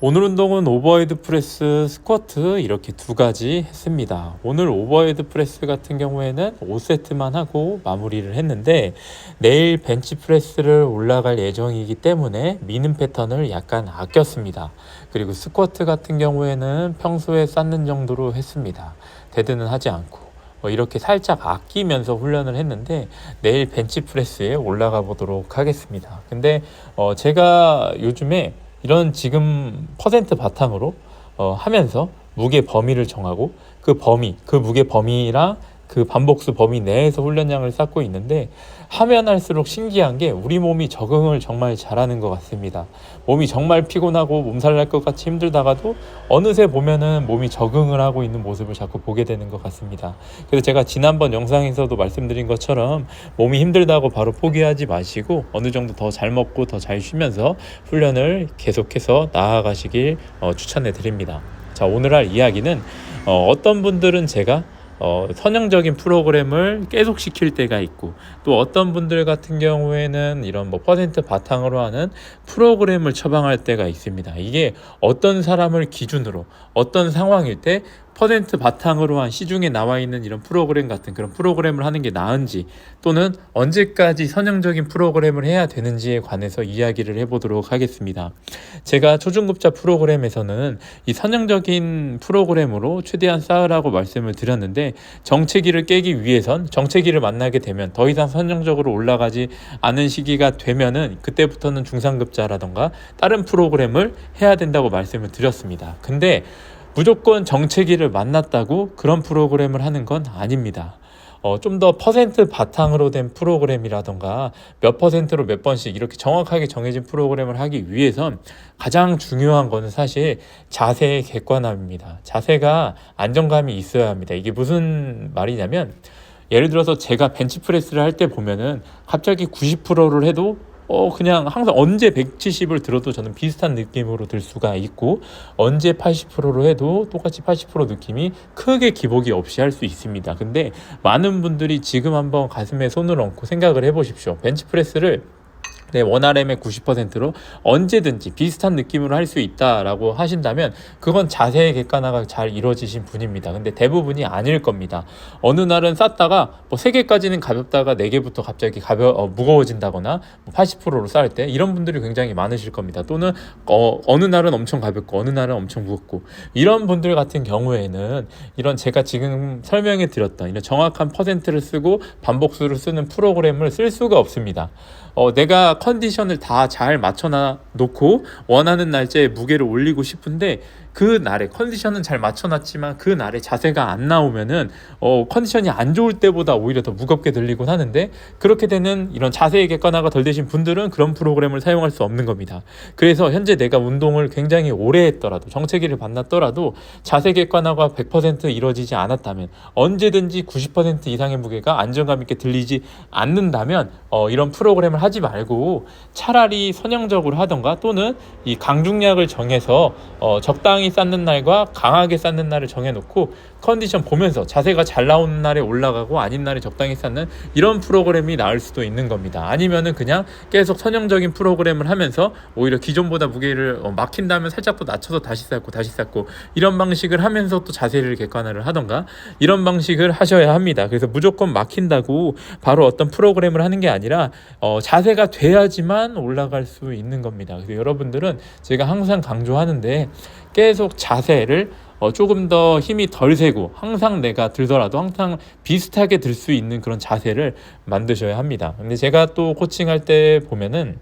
오늘 운동은 오버헤드 프레스, 스쿼트 이렇게 두 가지 했습니다. 오늘 오버헤드 프레스 같은 경우에는 5세트만 하고 마무리를 했는데 내일 벤치 프레스를 올라갈 예정이기 때문에 미는 패턴을 약간 아꼈습니다. 그리고 스쿼트 같은 경우에는 평소에 쌓는 정도로 했습니다. 데드는 하지 않고 어, 이렇게 살짝 아끼면서 훈련을 했는데 내일 벤치 프레스에 올라가 보도록 하겠습니다. 근데 어, 제가 요즘에 이런 지금 퍼센트 바탕으로 어, 하면서 무게 범위를 정하고 그 범위, 그 무게 범위랑 그 반복수 범위 내에서 훈련량을 쌓고 있는데 하면 할수록 신기한 게 우리 몸이 적응을 정말 잘하는 것 같습니다. 몸이 정말 피곤하고 몸살 날 것 같이 힘들다가도 어느새 보면은 몸이 적응을 하고 있는 모습을 자꾸 보게 되는 것 같습니다. 그래서 제가 지난번 영상에서도 말씀드린 것처럼 몸이 힘들다고 바로 포기하지 마시고 어느 정도 더 잘 먹고 더 잘 쉬면서 훈련을 계속해서 나아가시길 어, 추천해 드립니다. 자 오늘 할 이야기는 어, 어떤 분들은 제가 어, 선형적인 프로그램을 계속 시킬 때가 있고 또 어떤 분들 같은 경우에는 이런 뭐 퍼센트 바탕으로 하는 프로그램을 처방할 때가 있습니다. 이게 어떤 사람을 기준으로 어떤 상황일 때 퍼센트 바탕으로 한 시중에 나와 있는 이런 프로그램 같은 그런 프로그램을 하는 게 나은지 또는 언제까지 선형적인 프로그램을 해야 되는지에 관해서 이야기를 해보도록 하겠습니다. 제가 초중급자 프로그램에서는 이 선형적인 프로그램으로 최대한 쌓으라고 말씀을 드렸는데 정체기를 깨기 위해선 정체기를 만나게 되면 더 이상 선형적으로 올라가지 않은 시기가 되면은 그때부터는 중상급자라던가 다른 프로그램을 해야 된다고 말씀을 드렸습니다. 근데 무조건 정체기를 만났다고 그런 프로그램을 하는 건 아닙니다. 어, 좀 더 퍼센트 바탕으로 된 프로그램이라던가 몇 퍼센트로 몇 번씩 이렇게 정확하게 정해진 프로그램을 하기 위해선 가장 중요한 거는 사실 자세의 객관함입니다. 자세가 안정감이 있어야 합니다. 이게 무슨 말이냐면 예를 들어서 제가 벤치프레스를 할 때 보면은 갑자기 90%를 해도 어 그냥 항상 언제 170을 들어도 저는 비슷한 느낌으로 들 수가 있고 언제 80%로 해도 똑같이 80% 느낌이 크게 기복이 없이 할 수 있습니다. 근데 많은 분들이 지금 한번 가슴에 손을 얹고 생각을 해보십시오. 벤치프레스를 내 원RM의 90%로 언제든지 비슷한 느낌으로 할 수 있다라고 하신다면 그건 자세의 객관화가 잘 이루어지신 분입니다. 근데 대부분이 아닐 겁니다. 어느 날은 쌌다가 뭐 3개까지는 가볍다가 4개부터 갑자기 가벼 어, 무거워진다거나 뭐 80%로 쌓을 때 이런 분들이 굉장히 많으실 겁니다. 또는 어, 어느 날은 엄청 가볍고 어느 날은 엄청 무겁고 이런 분들 같은 경우에는 이런 제가 지금 설명해 드렸던 이런 정확한 퍼센트를 쓰고 반복수를 쓰는 프로그램을 쓸 수가 없습니다. 어, 내가 컨디션을 다 잘 맞춰놔 놓고 원하는 날짜에 무게를 올리고 싶은데 그 날에 컨디션은 잘 맞춰놨지만 그 날에 자세가 안 나오면은 어, 컨디션이 안 좋을 때보다 오히려 더 무겁게 들리곤 하는데 그렇게 되는 이런 자세의 객관화가 덜 되신 분들은 그런 프로그램을 사용할 수 없는 겁니다. 그래서 현재 내가 운동을 굉장히 오래 했더라도 정체기를 만났더라도 자세 객관화가 100% 이루어지지 않았다면 언제든지 90% 이상의 무게가 안정감 있게 들리지 않는다면 어, 이런 프로그램을 하지 말고 차라리 선형적으로 하던가 또는 이 강중량을 정해서 어, 적당히 쌓는 날과 강하게 쌓는 날을 정해놓고 컨디션 보면서 자세가 잘 나오는 날에 올라가고 아닌 날에 적당히 쌓는 이런 프로그램이 나을 수도 있는 겁니다. 아니면은 그냥 계속 선형적인 프로그램을 하면서 오히려 기존보다 무게를 어, 막힌다면 살짝 더 낮춰서 다시 쌓고 다시 쌓고 이런 방식을 하면서 또 자세를 객관화를 하던가 이런 방식을 하셔야 합니다. 그래서 무조건 막힌다고 바로 어떤 프로그램을 하는 게 아니라 어, 자세가 돼야지만 올라갈 수 있는 겁니다. 그래서 여러분들은 제가 항상 강조하는데 계속 자세를 어, 조금 더 힘이 덜 세고 항상 내가 들더라도 항상 비슷하게 들 수 있는 그런 자세를 만드셔야 합니다. 근데 제가 또 코칭할 때 보면은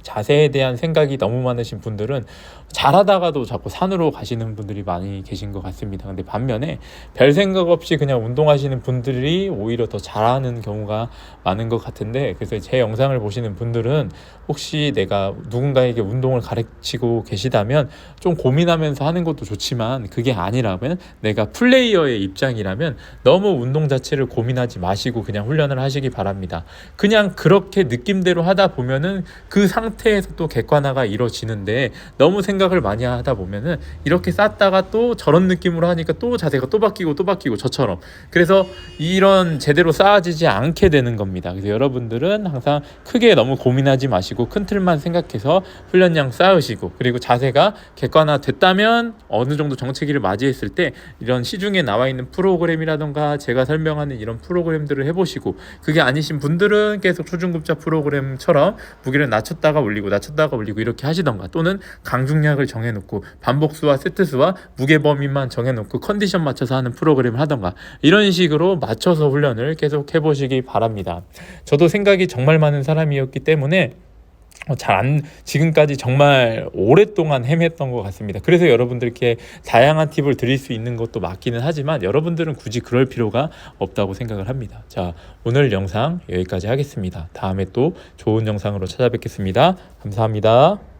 자세에 대한 생각이 너무 많으신 분들은 잘하다가도 자꾸 산으로 가시는 분들이 많이 계신 것 같습니다. 근데 반면에 별 생각 없이 그냥 운동하시는 분들이 오히려 더 잘하는 경우가 많은 것 같은데 그래서 제 영상을 보시는 분들은 혹시 내가 누군가에게 운동을 가르치고 계시다면 좀 고민하면서 하는 것도 좋지만 그게 아니라면 내가 플레이어의 입장이라면 너무 운동 자체를 고민하지 마시고 그냥 훈련을 하시기 바랍니다. 그냥 그렇게 느낌대로 하다 보면은 그 상태 상태에서 또 객관화가 이루어지는데 너무 생각 을 많이 하다 보면은 이렇게 쌌다가 또 저런 느낌으로 하니까 또 자세가 또 바뀌고 또 바뀌고 저처럼 그래서 이런 제대로 쌓아지지 않게 되는 겁니다. 그래서 여러분들은 항상 크게 너무 고민하지 마시고 큰 틀만 생각해서 훈련량 쌓으시고 그리고 자세가 객관화 됐다면 어느 정도 정체기를 맞이했을 때 이런 시중에 나와 있는 프로그램이라던가 제가 설명하는 이런 프로그램들을 해보시고 그게 아니신 분들은 계속 초중급자 프로그램처럼 무게를 낮췄다가 올리고 낮췄다가 올리고 이렇게 하시던가 또는 강중 량을 정해놓고 반복수와 세트수와 무게 범위만 정해놓고 컨디션 맞춰서 하는 프로그램을 하던가 이런 식으로 맞춰서 훈련을 계속 해보시기 바랍니다. 저도 생각이 정말 많은 사람이었기 때문에 어, 잘안 지금까지 정말 오랫동안 헤맸던 것 같습니다. 그래서 여러분들께 다양한 팁을 드릴 수 있는 것도 맞기는 하지만 여러분들은 굳이 그럴 필요가 없다고 생각을 합니다. 자, 오늘 영상 여기까지 하겠습니다. 다음에 또 좋은 영상으로 찾아뵙겠습니다. 감사합니다.